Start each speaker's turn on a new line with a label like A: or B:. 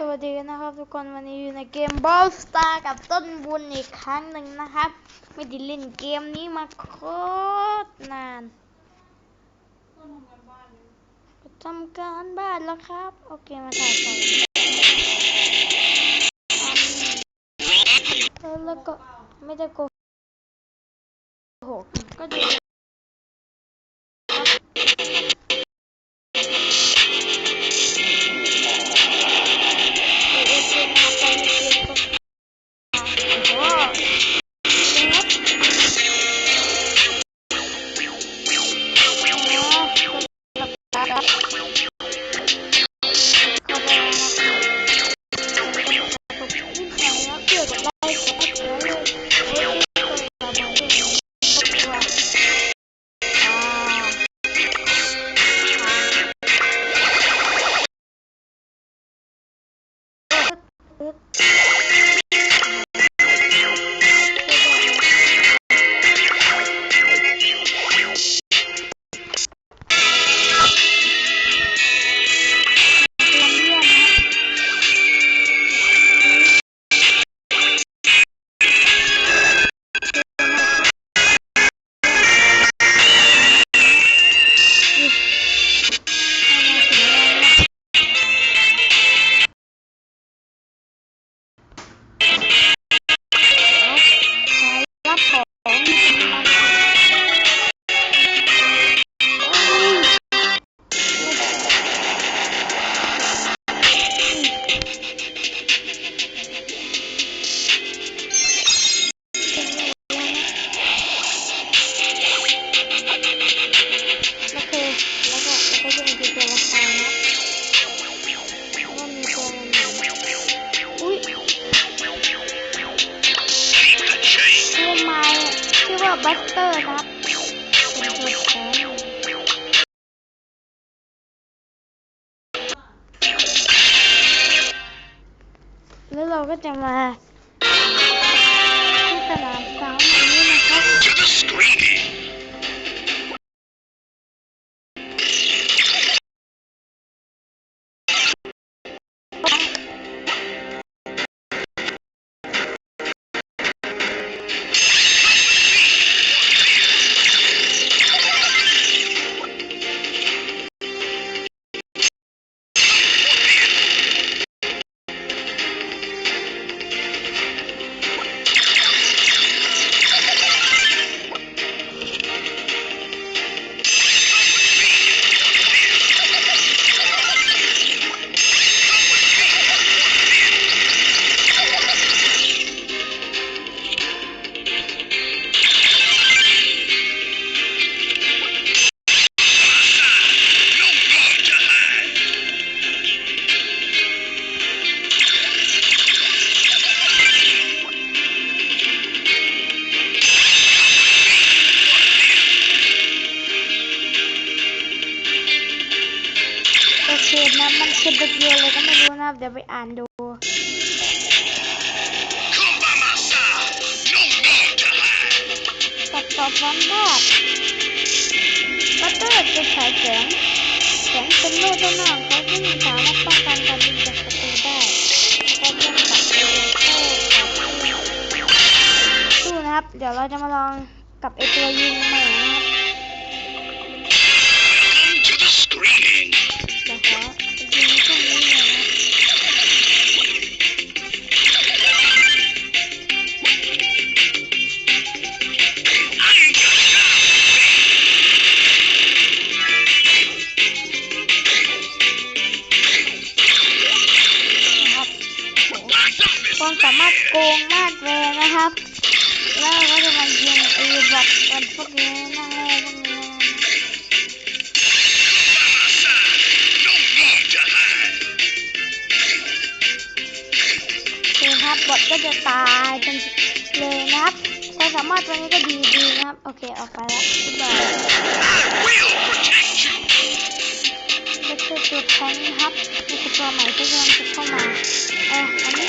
A: สวัสดีนะครับทุกคนวันนี้อยู่ในเกม Brawl Star กับต้นบุญอีกครั้งหนึ่งนะครับ ไม่ได้เล่นเกมนี้มาโคตรนานทำการบ้านแล้วครับ โอเคมาถ่ายต่อแล้วก็ไม่ได้โก รั บัสเตอร์ครับเป็นจุดแทนแล้วเราก็จะมาที่สนามซ้อมอันนี้นะครับ
B: to the screening.
A: โอเคนะมันคือเด็กเดียวเลยก็ไม่รู้นะเดี๋ยวไปอ่านดูตัดต่อพร้อมภาพบัตเตอร์จะฉายแสงแสงเป็นโล่ด้านหน้าของเขาที่สามารถป้องกันการยิงจากศัตรูได้แล้วก็ยังตัดเอเวอร์โต้กับสู้นะครับ เดี๋ยวเราจะมาลองกับไอตัวยิงใหม่นะครับ ครับความสามารถโกงมากเลยนะครับ แล้วเราก็จะมายิงไอ้บัตรกันพวกนี้นั่งแร่พวกนี้ ก็จะตายเป็นเลยนะครับใช้สามารถตัวนี้ก็ดีดีนะครับ โอเคออกไปแล้วบ๊ายบาย
B: I will protect you.
A: ก็คือตัวแทงนะครับมีตัวใหม่ที่กำลังจะเข้ามาเอออันนี้